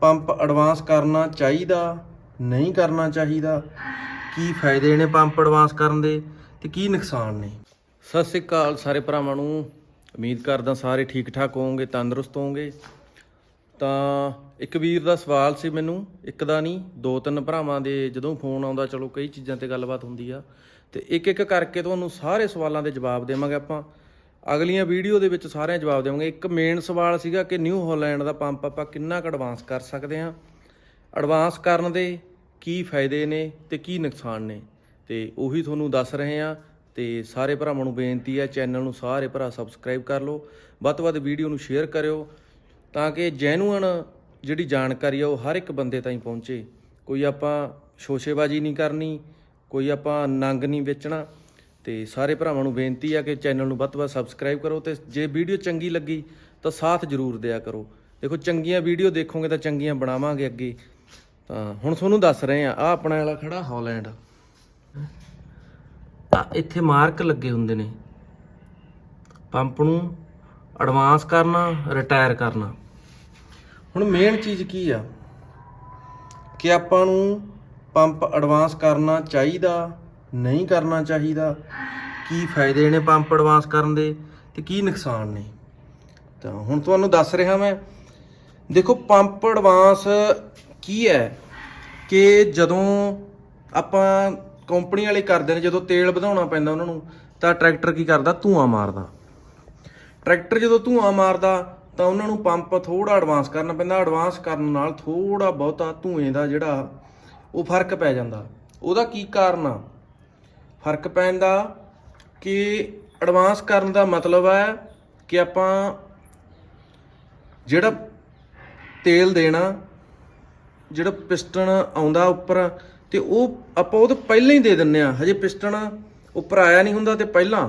Pump advance ਕਰਨਾ ਚਾਹੀਦਾ, ਨਹੀਂ ਕਰਨਾ ਚਾਹੀਦਾ, ਕੀ ਫਾਇਦੇ ਨੇ ਪੰਪ ਐਡਵਾਂਸ ਕਰਨ ਦੇ ਤੇ ਕੀ ਨੁਕਸਾਨ ਨੇ? ਸਤਿ ਸ੍ਰੀ ਅਕਾਲ ਸਾਰੇ ਭਰਾਵਾਂ ਨੂੰ। ਉਮੀਦ ਕਰਦਾ ਸਾਰੇ ਠੀਕ ਠਾਕ ਹੋਵੋਗੇ, ਤੰਦਰੁਸਤ ਹੋਵੋਗੇ। ਤਾਂ ਇੱਕ ਵੀਰ ਦਾ ਸਵਾਲ ਸੀ ਮੈਨੂੰ, ਇੱਕ ਦਾ ਨਹੀਂ, ਦੋ ਤਿੰਨ ਭਰਾਵਾਂ ਦੇ ਜਦੋਂ ਫੋਨ ਆਉਂਦਾ, ਚਲੋ ਕਈ ਚੀਜ਼ਾਂ ਤੇ ਗੱਲਬਾਤ ਹੁੰਦੀ ਆ। ਤੇ ਇੱਕ ਇੱਕ ਕਰਕੇ ਤੁਹਾਨੂੰ ਸਾਰੇ ਸਵਾਲਾਂ ਦੇ ਜਵਾਬ ਦੇਵਾਂਗੇ ਆਪਾਂ। ਅਗਲੀਆਂ ਵੀਡੀਓ ਦੇ ਵਿੱਚ ਸਾਰਿਆਂ ਜਵਾਬ ਦੇਵਾਂਗੇ। ਇੱਕ ਮੇਨ ਸਵਾਲ ਸੀਗਾ ਕਿ ਨਿਊ ਹਾਲੈਂਡ ਦਾ ਪੰਪ ਆਪਾਂ ਕਿੰਨਾ ਕੁ ਐਡਵਾਂਸ ਕਰ ਸਕਦੇ ਹਾਂ? ਐਡਵਾਂਸ ਕਰਨ ਦੇ ਕੀ ਫਾਇਦੇ ਨੇ ਤੇ ਕੀ ਨੁਕਸਾਨ ਨੇ? ਤੇ ਉਹੀ ਤੁਹਾਨੂੰ ਦੱਸ ਰਹੇ ਹਾਂ ਤੇ ਸਾਰੇ ਭਰਾਵਾਂ ਨੂੰ ਬੇਨਤੀ ਹੈ ਚੈਨਲ ਨੂੰ ਸਾਰੇ ਭਰਾ ਸਬਸਕ੍ਰਾਈਬ ਕਰ ਲਓ। ਵੱਧ ਤੋਂ ਵੱਧ ਵੀਡੀਓ ਨੂੰ ਸ਼ੇਅਰ ਕਰਿਓ ਤਾਂ ਕਿ ਜੈਨੂਅਨ ਜਿਹੜੀ ਜਾਣਕਾਰੀ ਆ ਉਹ ਹਰ ਇੱਕ ਬੰਦੇ ਤਾਈਂ ਪਹੁੰਚੇ। ਕੋਈ ਆਪਾਂ ਸ਼ੋਸ਼ੇਬਾਜ਼ੀ ਨਹੀਂ ਕਰਨੀ, ਕੋਈ ਆਪਾਂ ਨੰਗ ਨਹੀਂ ਵੇਚਣਾ ਤੇ ਸਾਰੇ ਭਰਾਵਾਂ ਨੂੰ ਬੇਨਤੀ ਆ ਕਿ ਚੈਨਲ ਨੂੰ ਵੱਧ ਤੋਂ ਵੱਧ ਸਬਸਕ੍ਰਾਈਬ ਕਰੋ ਤੇ ਜੇ ਵੀਡੀਓ ਚੰਗੀ ਲੱਗੀ ਤਾਂ ਸਾਥ ਜ਼ਰੂਰ ਦਿਆ ਕਰੋ। ਦੇਖੋ, ਚੰਗੀਆਂ ਵੀਡੀਓ ਦੇਖੋਗੇ ਤਾਂ ਚੰਗੀਆਂ ਬਣਾਵਾਂਗੇ ਅੱਗੇ। ਤਾਂ ਹੁਣ ਤੁਹਾਨੂੰ ਦੱਸ ਰਹੇ ਆ ਆ ਆਪਣਾ ਵਾਲਾ ਖੜਾ, ਹਾਲੈਂਡ। ਤਾਂ ਇੱਥੇ ਮਾਰਕ ਲੱਗੇ ਹੁੰਦੇ ਨੇ। ਪੰਪ ਨੂੰ ਐਡਵਾਂਸ ਕਰਨਾ ਰਿਟਾਇਰ ਕਰਨਾ। ਹੁਣ ਮੇਨ ਚੀਜ਼ ਕੀ ਆ? ਕਿ ਆਪਾਂ ਨੂੰ ਪੰਪ ਐਡਵਾਂਸ ਕਰਨਾ ਚਾਹੀਦਾ। ਨਹੀਂ ਕਰਨਾ ਚਾਹੀਦਾ। ਕੀ ਫਾਇਦੇ ਨੇ ਪੰਪ ਐਡਵਾਂਸ ਕਰਨ ਦੇ ਤੇ ਕੀ ਨੁਕਸਾਨ ਨੇ? ਤਾਂ ਹੁਣ ਤੁਹਾਨੂੰ ਦੱਸ ਰਿਹਾ ਮੈਂ, ਦੇਖੋ ਪੰਪ ਐਡਵਾਂਸ ਕੀ ਹੈ ਕਿ ਜਦੋਂ ਆਪਾਂ ਕੰਪਨੀ ਵਾਲੇ ਕਰਦੇ ਨੇ, ਜਦੋਂ ਤੇਲ ਵਧਾਉਣਾ ਪੈਂਦਾ ਉਹਨਾਂ ਨੂੰ, ਤਾਂ ਟਰੈਕਟਰ ਕੀ ਕਰਦਾ? ਧੂਆਂ ਮਾਰਦਾ। ਟਰੈਕਟਰ ਜਦੋਂ ਧੂਆਂ ਮਾਰਦਾ, ਤਾਂ ਉਹਨਾਂ ਨੂੰ ਪੰਪ ਥੋੜਾ ਐਡਵਾਂਸ ਕਰਨਾ ਪੈਂਦਾ। ਐਡਵਾਂਸ ਕਰਨ ਨਾਲ ਥੋੜਾ ਬਹੁਤਾ ਧੂਏ ਦਾ ਜਿਹੜਾ ਉਹ ਫ਼ਰਕ ਪੈ ਜਾਂਦਾ। ਉਹਦਾ ਕੀ ਕਾਰਨ ਆ? ਫ਼ਰਕ ਪੈਣ ਦਾ ਕਿ ਐਡਵਾਂਸ ਕਰਨ ਦਾ ਮਤਲਬ ਹੈ ਕਿ ਆਪਾਂ ਜਿਹੜਾ ਤੇਲ ਦੇਣਾ, ਜਿਹੜਾ ਪਿਸਟਨ ਆਉਂਦਾ ਉੱਪਰ ਤੇ ਉਹ ਆਪਾਂ ਉਹ ਤਾਂ ਪਹਿਲਾਂ ਹੀ ਦੇ ਦਿੰਨੇ ਆ ਹਜੇ ਪਿਸਟਨ ਉੱਪਰ ਆਇਆ ਨਹੀਂ ਹੁੰਦਾ ਤੇ ਪਹਿਲਾਂ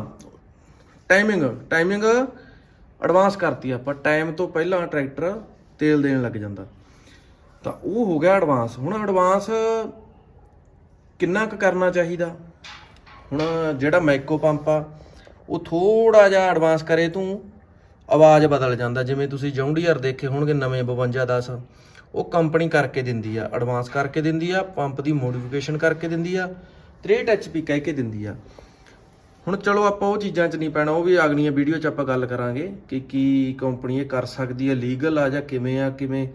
ਟਾਈਮਿੰਗ ਟਾਈਮਿੰਗ ਐਡਵਾਂਸ ਕਰਤੀ ਆਪਾਂ। ਟਾਈਮ ਤੋਂ ਪਹਿਲਾਂ ਟਰੈਕਟਰ ਤੇਲ ਦੇਣ ਲੱਗ ਜਾਂਦਾ। ਤਾਂ ਉਹ ਹੋ ਗਿਆ ਐਡਵਾਂਸ ਹੁਣ ਐਡਵਾਂਸ ਕਿੰਨਾ ਕੁ ਕਰਨਾ ਚਾਹੀਦਾ? ਹੁਣ ਜਿਹੜਾ ਮਾਈਕੋ ਪੰਪ ਆ, ਉਹ ਥੋੜਾ ਜਿਹਾ ਐਡਵਾਂਸ ਕਰੇ ਤੂੰ, ਆਵਾਜ਼ ਬਦਲ ਜਾਂਦਾ। ਜਿਵੇਂ ਤੁਸੀਂ ਜੌਂਡੀਅਰ ਦੇਖੇ ਹੋਣਗੇ, ਨਵੇਂ 5210 ਉਹ ਕੰਪਨੀ ਕਰਕੇ ਦਿੰਦੀ ਆ ਐਡਵਾਂਸ ਕਰਕੇ ਦਿੰਦੀ ਆ, ਪੰਪ ਦੀ ਮੋਡੀਫਿਕੇਸ਼ਨ ਕਰਕੇ ਦਿੰਦੀ ਆ 63 HP ਕਹਿ ਕੇ ਦਿੰਦੀ ਆ। ਹੁਣ ਚਲੋ ਆਪਾਂ ਉਹ ਚੀਜ਼ਾਂ 'ਚ ਨਹੀਂ ਪੈਣਾ, ਉਹ ਵੀ ਅਗਲੀਆਂ ਵੀਡੀਓ 'ਚ ਆਪਾਂ ਗੱਲ ਕਰਾਂਗੇ ਕਿ ਕੀ ਕੰਪਨੀ ਇਹ ਕਰ ਸਕਦੀ ਹੈ ਲੀਗਲ ਆ ਜਾਂ ਕਿਵੇਂ ਆ, ਕਿਵੇਂ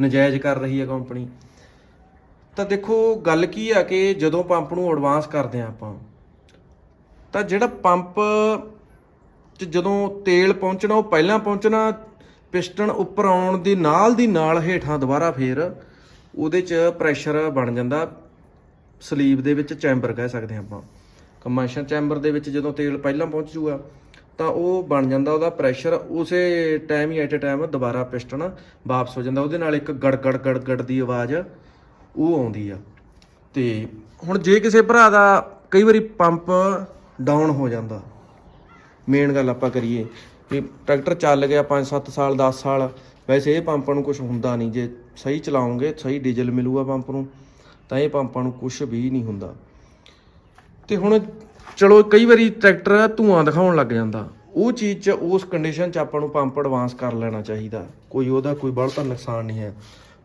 ਨਜਾਇਜ਼ ਕਰ ਰਹੀ ਹੈ ਕੰਪਨੀ ਤਾਂ ਦੇਖੋ, ਗੱਲ ਕੀ ਆ ਕਿ ਜਦੋਂ ਪੰਪ ਨੂੰ ਐਡਵਾਂਸ ਕਰਦੇ ਆ ਆਪਾਂ ਤਾਂ ਜਿਹੜਾ ਪੰਪ 'ਚ ਜਦੋਂ ਤੇਲ ਪਹੁੰਚਣਾ, ਉਹ ਪਹਿਲਾਂ ਪਹੁੰਚਣਾ, ਪਿਸਟਨ ਉੱਪਰ ਆਉਣ ਦੀ, ਨਾਲ ਦੀ ਨਾਲ ਹੇਠਾਂ ਦੁਬਾਰਾ ਫੇਰ ਉਹਦੇ 'ਚ ਪ੍ਰੈਸ਼ਰ ਬਣ ਜਾਂਦਾ। ਸਲੀਵ ਦੇ ਵਿੱਚ ਚੈਂਬਰ ਕਹਿ ਸਕਦੇ ਹਾਂ ਆਪਾਂ। ਕੰਬਸ਼ਨ ਚੈਂਬਰ ਦੇ ਵਿੱਚ ਜਦੋਂ ਤੇਲ ਪਹਿਲਾਂ ਪਹੁੰਚ ਜੂਗਾ, ਤਾਂ ਉਹ ਬਣ ਜਾਂਦਾ ਉਹਦਾ ਪ੍ਰੈਸ਼ਰ ਉਸੇ ਟਾਈਮ ਹੀ ਐਟ ਅ ਟਾਈਮ ਦੁਬਾਰਾ ਪਿਸਟਨ ਵਾਪਸ ਹੋ ਜਾਂਦਾ। ਉਹਦੇ ਨਾਲ ਇੱਕ ਗੜ ਗੜ ਗੜ ਗੜ ਦੀ ਆਵਾਜ਼ ਉਹ ਆਉਂਦੀ ਆ। ਤੇ ਹੁਣ ਜੇ ਕਿਸੇ ਭਰਾ ਦਾ ਕਈ ਵਾਰੀ ਪੰਪ ਡਾਊਨ ਹੋ ਜਾਂਦਾ। ਮੇਨ ਗੱਲ ਆਪਾਂ ਕਰੀਏ ਕਿ ਟਰੈਕਟਰ ਚੱਲ ਗਿਆ 5-7 ਸਾਲ 10 ਸਾਲ, ਵੈਸੇ ਇਹ ਪੰਪਾਂ ਨੂੰ ਕੁਝ ਹੁੰਦਾ ਨਹੀਂ। ਜੇ ਸਹੀ ਚਲਾਉਂਗੇ, ਸਹੀ ਡੀਜ਼ਲ ਮਿਲੂਗਾ ਪੰਪ ਨੂੰ, ਤਾਂ ਇਹ ਪੰਪਾਂ ਨੂੰ ਕੁਝ ਵੀ ਨਹੀਂ ਹੁੰਦਾ। ਤੇ ਹੁਣ ਚਲੋ ਕਈ ਵਾਰੀ ਟਰੈਕਟਰ ਧੂਆਂ ਦਿਖਾਉਣ ਲੱਗ ਜਾਂਦਾ। ਉਹ ਚੀਜ਼ 'ਚ, ਉਸ ਕੰਡੀਸ਼ਨ 'ਚ ਆਪਾਂ ਨੂੰ ਪੰਪ ਐਡਵਾਂਸ ਕਰ ਲੈਣਾ ਚਾਹੀਦਾ। ਕੋਈ ਉਹਦਾ ਕੋਈ ਬਹੁਤਾ ਨੁਕਸਾਨ ਨਹੀਂ ਹੈ।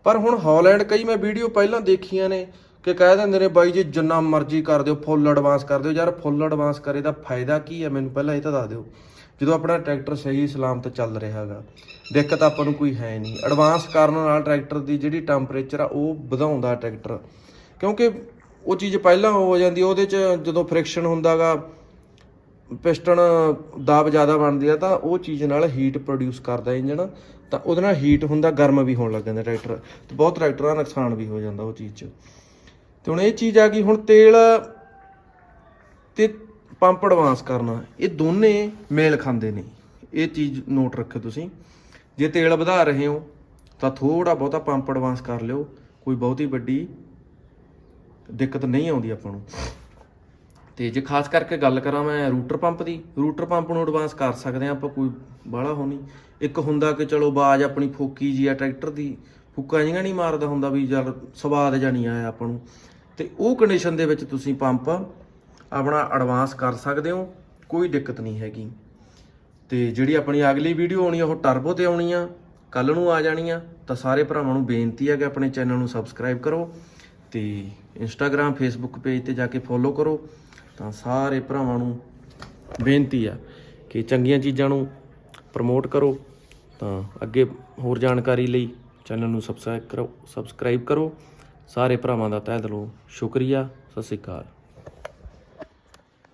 ਪਰ ਹੁਣ ਹਾਲੈਂਡ ਕਈ ਮੈਂ ਵੀਡੀਓ ਪਹਿਲਾਂ ਦੇਖੀਆਂ ਨੇ ਕਿ ਕਹਿ ਦਿੰਦੇ ਨੇ ਬਾਈ, ਜੀ ਜਿੰਨਾ ਮਰਜ਼ੀ ਕਰ ਦਿਓ ਫੁੱਲ ਐਡਵਾਂਸ ਕਰ ਦਿਓ। ਯਾਰ ਫੁੱਲ ਐਡਵਾਂਸ ਕਰੇ ਦਾ ਫਾਇਦਾ ਕੀ ਹੈ? ਮੈਨੂੰ ਪਹਿਲਾਂ ਇਹ ਤਾਂ ਦੱਸ ਦਿਓ। ਜਦੋਂ ਆਪਣਾ ਟਰੈਕਟਰ ਸਹੀ ਸਲਾਮਤ ਚੱਲ ਰਿਹਾ ਹੈਗਾ, ਦਿੱਕਤ ਆਪਾਂ ਨੂੰ ਕੋਈ ਹੈ ਨਹੀਂ। ਐਡਵਾਂਸ ਕਰਨ ਨਾਲ ਟਰੈਕਟਰ ਦੀ ਜਿਹੜੀ ਟੈਂਪਰੇਚਰ ਆ, ਉਹ ਵਧਾਉਂਦਾ ਟਰੈਕਟਰ। ਕਿਉਂਕਿ ਉਹ ਚੀਜ਼ ਪਹਿਲਾਂ ਹੋ ਜਾਂਦੀ, ਉਹਦੇ 'ਚ ਜਦੋਂ ਫ੍ਰਿਕਸ਼ਨ ਹੁੰਦਾਗਾ ਪਿਸਟਨ ਦਾਬ ਜ਼ਿਆਦਾ ਬਣਦੀ ਆ, ਤਾਂ ਉਹ ਚੀਜ਼ ਨਾਲ ਹੀਟ ਪ੍ਰੋਡਿਊਸ ਕਰਦਾ ਇੰਜਨ ਤਾਂ ਉਹਦੇ ਨਾਲ ਹੀਟ ਹੁੰਦਾ, ਗਰਮ ਵੀ ਹੋਣ ਲੱਗ ਜਾਂਦਾ ਟਰੈਕਟਰ। ਤੇ ਬਹੁਤ ਟਰੈਕਟਰਾਂ ਦਾ ਨੁਕਸਾਨ ਵੀ ਹੋ ਜਾਂਦਾ ਉਹ ਚੀਜ਼ 'ਚ। ਤੇ ਹੁਣ ਇਹ ਚੀਜ਼ ਆ ਗਈ, ਹੁਣ ਤੇਲ ਤੇ ਪੰਪ ਐਡਵਾਂਸ ਕਰਨਾ। ਇਹ ਦੋਨੇ ਮੇਲ ਖਾਂਦੇ ਨੇ। ਇਹ ਚੀਜ਼ ਨੋਟ ਰੱਖਿਓ ਤੁਸੀਂ। ਜੇ ਤੇਲ ਵਧਾ ਰਹੇ ਹੋ, ਤਾਂ ਥੋੜਾ ਬਹੁਤਾ ਪੰਪ ਐਡਵਾਂਸ ਕਰ ਲਿਓ। ਕੋਈ ਬਹੁਤੀ ਵੱਡੀ ਦਿੱਕਤ ਨਹੀਂ ਆਉਂਦੀ ਆਪਾਂ ਨੂੰ। ਤੇ ਜੇ ਖਾਸ ਕਰਕੇ ਗੱਲ ਕਰਾਂ ਮੈਂ ਰੂਟਰ ਪੰਪ ਦੀ, ਰੂਟਰ ਪੰਪ ਨੂੰ ਐਡਵਾਂਸ ਕਰ ਸਕਦੇ ਆ ਆਪਾਂ, ਕੋਈ ਬਾਹਲਾ ਹੋਣੀ ਇੱਕ ਹੁੰਦਾ ਕਿ ਚਲੋ ਬਾਜ ਆਪਣੀ ਫੋਕੀ ਜੀ ਆ, ਟਰੈਕਟਰ ਦੀ, ਫੁੱਕਾ ਜਿਹਾ ਨਹੀਂ ਮਾਰਦਾ ਹੁੰਦਾ ਵੀ ਜਦ ਸਵਾਦ ਜਾਂ ਨਹੀਂ ਆਇਆ ਆਪਾਂ ਨੂੰ। ਤੇ ਉਹ ਕੰਡੀਸ਼ਨ ਦੇ ਵਿੱਚ ਤੁਸੀਂ ਪੰਪ ਆਪਣਾ ਐਡਵਾਂਸ ਕਰ ਸਕਦੇ ਹੋ, ਕੋਈ ਦਿੱਕਤ ਨਹੀਂ ਹੈਗੀ। ਤੇ ਜਿਹੜੀ ਆਪਣੀ ਅਗਲੀ ਵੀਡੀਓ ਆਉਣੀ ਆ, ਉਹ ਟਰਬੋ ਤੇ ਆਉਣੀ ਆ ਕੱਲ ਨੂੰ ਆ ਜਾਣੀ ਆ, ਤਾਂ ਸਾਰੇ ਭਰਾਵਾਂ ਨੂੰ ਬੇਨਤੀ ਹੈ ਕਿ ਆਪਣੇ ਚੈਨਲ ਨੂੰ ਸਬਸਕ੍ਰਾਈਬ ਕਰੋ ਤੇ ਇੰਸਟਾਗ੍ਰam ਫੇਸਬੁੱਕ ਪੇਜ ਤੇ ਜਾ ਕੇ ਫੋਲੋ ਕਰੋ, ਤਾਂ ਸਾਰੇ ਭਰਾਵਾਂ ਨੂੰ ਬੇਨਤੀ ਆ ਕਿ ਚੰਗੀਆਂ ਚੀਜ਼ਾਂ ਨੂੰ ਪ੍ਰਮੋਟ ਕਰੋ, ਤਾਂ ਅੱਗੇ ਹੋਰ ਜਾਣਕਾਰੀ ਲਈ ਚੈਨਲ ਨੂੰ ਸਬਸਕ੍ਰਾਈਬ ਕਰੋ ਸਬਸਕ੍ਰਾਈਬ ਕਰੋ। ਸਾਰੇ ਭਰਾਵਾਂ ਦਾ ਤਹਿ ਦਿਲੋਂ ਸ਼ੁਕਰੀਆ ਸਤਿ ਸ਼੍ਰੀ ਅਕਾਲ।